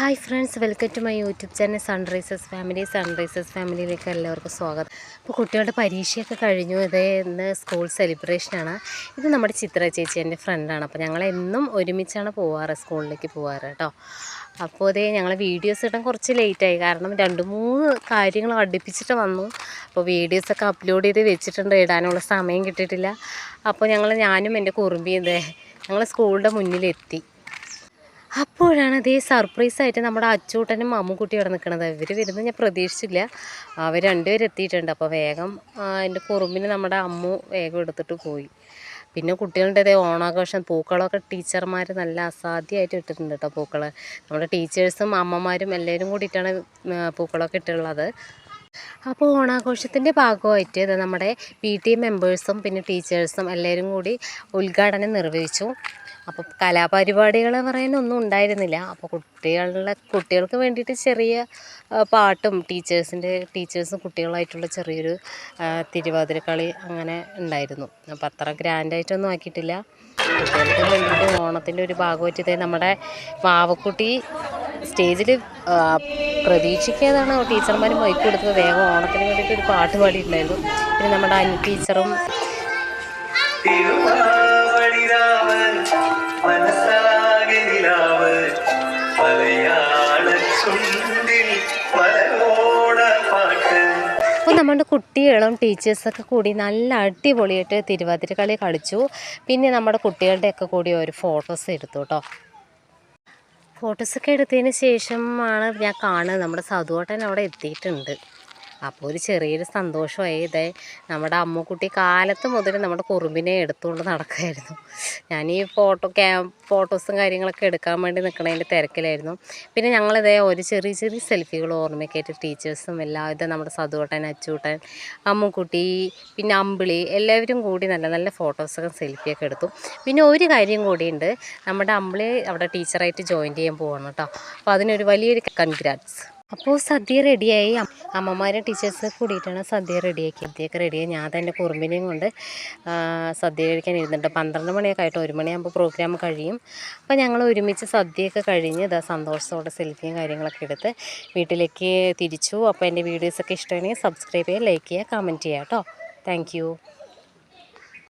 Hi friends welcome to my YouTube channel sunrises family. Sunrises ഫാമിലിയിലേക്ക് എല്ലാവർക്കും സ്വാഗതം. അപ്പോൾ കുട്ടികളുടെ പരീക്ഷയൊക്കെ കഴിഞ്ഞു. ഇത് ഇന്ന് സ്കൂൾ സെലിബ്രേഷനാണ് ഇത് നമ്മുടെ ചിത്ര ചേച്ചി എന്റെ ഫ്രണ്ടാണ് അപ്പോൾ ഞങ്ങൾ എന്നും ഒരുമിച്ചാണ് പോവാറ് സ്കൂളിലേക്ക് പോവാറ് കേട്ടോ. അപ്പോൾ അതേ ഞങ്ങൾ വീഡിയോസ് ഇടാൻ കുറച്ച് ലേറ്റായി കാരണം രണ്ട് മൂന്ന് കാര്യങ്ങൾ അടുപ്പിച്ചിട്ട് വന്നു. അപ്പോൾ വീഡിയോസൊക്കെ അപ്ലോഡ് ചെയ്ത് വെച്ചിട്ടുണ്ട്. ഇടാനുള്ള സമയം കിട്ടിയിട്ടില്ല. അപ്പോൾ ഞങ്ങൾ ഞാനും എന്റെ കുറുമ്പിയും ഇതേ ഞങ്ങൾ സ്കൂളിന്റെ മുന്നിലെത്തി. അപ്പോഴാണ് അതേ സർപ്രൈസായിട്ട് നമ്മുടെ അച്ചൂട്ടനും മമ്മുക്കുട്ടി അവിടെ നിൽക്കുന്നത്. ഇവർ വരുന്നത് ഞാൻ പ്രതീക്ഷിച്ചില്ല. അവർ രണ്ടുപേരും എത്തിയിട്ടുണ്ട്. അപ്പോൾ വേഗം എന്റെ കുറുമ്പിന് നമ്മുടെ അമ്മു വേഗം എടുത്തിട്ട് പോയി. പിന്നെ കുട്ടികളുടെ അതേ ഓണാഘോഷം പൂക്കളൊക്കെ ടീച്ചർമാർ നല്ല അസാധ്യമായിട്ട് ഇട്ടിട്ടുണ്ട് കേട്ടോ പൂക്കൾ നമ്മുടെ ടീച്ചേഴ്സും അമ്മമാരും എല്ലാവരും കൂടിയിട്ടാണ് പൂക്കളൊക്കെ ഇട്ടുള്ളത്. അപ്പോൾ ഓണാഘോഷത്തിന്റെ ഭാഗമായിട്ട് ഇത് നമ്മുടെ പി ടി മെമ്പേഴ്സും പിന്നെ ടീച്ചേഴ്സും എല്ലാവരും കൂടി ഉദ്ഘാടനം നിർവഹിച്ചു. അപ്പോൾ കലാപരിപാടികൾ പറയാനൊന്നും ഉണ്ടായിരുന്നില്ല. അപ്പോൾ കുട്ടികളുടെ കുട്ടികൾക്ക് വേണ്ടിയിട്ട് ചെറിയ പാട്ടും ടീച്ചേഴ്സിന്റെ ടീച്ചേഴ്സും കുട്ടികളായിട്ടുള്ള ചെറിയൊരു തിരുവാതിര തിരുവാതിരക്കളി അങ്ങനെ ഉണ്ടായിരുന്നു. അപ്പോൾ അത്ര ഗ്രാൻഡായിട്ടൊന്നും ആക്കിയിട്ടില്ല. കുട്ടികൾക്ക് വേണ്ടിയിട്ട് ഓണത്തിന്റെ ഒരു ഭാഗമായിട്ട് ഇതേ നമ്മുടെ വാവക്കുട്ടി സ്റ്റേജിൽ പ്രതീക്ഷിക്കാതാണ് ടീച്ചർമാർ മൈക്ക് കൊടുത്തത്. വേഗം ഓണത്തിന് വേണ്ടിയിട്ട് ഒരു പാട്ട് പാടിയിട്ടുണ്ടായിരുന്നു. പിന്നെ നമ്മുടെ അനു ടീച്ചറും അപ്പോൾ നമ്മുടെ കുട്ടികളും ടീച്ചേഴ്സൊക്കെ കൂടി നല്ല അടിപൊളിയായിട്ട് തിരുവാതിരക്കളി കളിച്ചു. പിന്നെ നമ്മുടെ കുട്ടികളുടെയൊക്കെ കൂടി ഒരു ഫോട്ടോസ് എടുത്തു കേട്ടോ. ഫോട്ടോസൊക്കെ എടുത്തതിന് ശേഷമാണ് ഞാൻ കാണുന്നത്. നമ്മുടെ സതുവട്ടൻ അവിടെ എത്തിയിട്ടുണ്ട്. അപ്പോൾ ഒരു ചെറിയൊരു സന്തോഷമായി. ഇതേ നമ്മുടെ അമ്മക്കുട്ടി കാലത്ത് മുതൽ നമ്മുടെ കുറുമ്പിനെ എടുത്തുകൊണ്ട് നടക്കുമായിരുന്നു ഞാൻ ഈ ഫോട്ടോ ക്യാ ഫോട്ടോസും കാര്യങ്ങളൊക്കെ എടുക്കാൻ വേണ്ടി നിൽക്കണതിന്റെ തിരക്കിലായിരുന്നു. പിന്നെ ഞങ്ങളിതേ ഒരു ചെറിയ ചെറിയ സെൽഫികൾ ഓർമ്മയ്ക്കായിട്ട് ടീച്ചേഴ്സും എല്ലാം ഇതേ നമ്മുടെ സതുവട്ടൻ അച്ചൂട്ടൻ അമ്മുക്കുട്ടി പിന്നെ അമ്പിളി എല്ലാവരും കൂടി നല്ല നല്ല ഫോട്ടോസൊക്കെ സെൽഫിയൊക്കെ എടുത്തു. പിന്നെ ഒരു കാര്യം കൂടിയുണ്ട്. നമ്മുടെ അമ്പിളി അവിടെ ടീച്ചറായിട്ട് ജോയിൻ ചെയ്യാൻ പോവാണ് കേട്ടോ. അപ്പോൾ അതിനൊരു വലിയൊരു കൺഗ്രാറ്റ്സ്. അപ്പോൾ സദ്യ റെഡിയായി. അമ്മമാരെ ടീച്ചേഴ്സ് കൂടിയിട്ടാണ് സദ്യ റെഡിയാക്കി സദ്യയൊക്കെ റെഡിയായി. ഞാൻ തന്നെ കുറുമ്പിനെയും കൊണ്ട് സദ്യ കഴിക്കാൻ ഇരുന്നുണ്ട് പന്ത്രണ്ട് മണിയൊക്കെ ആയിട്ട് ഒരു മണിയാകുമ്പോൾ പ്രോഗ്രാം കഴിയും. അപ്പോൾ ഞങ്ങൾ ഒരുമിച്ച് സദ്യയൊക്കെ കഴിഞ്ഞ് ഇതാ സന്തോഷത്തോടെ സെൽഫിയും കാര്യങ്ങളൊക്കെ എടുത്ത് വീട്ടിലേക്ക് തിരിച്ചു. അപ്പോൾ എന്റെ വീഡിയോസൊക്കെ ഇഷ്ടമാണെങ്കിൽ സബ്സ്ക്രൈബ് ചെയ്യുക ലൈക്ക് ചെയ്യുക കമന്റ് ചെയ്യുക കേട്ടോ. താങ്ക്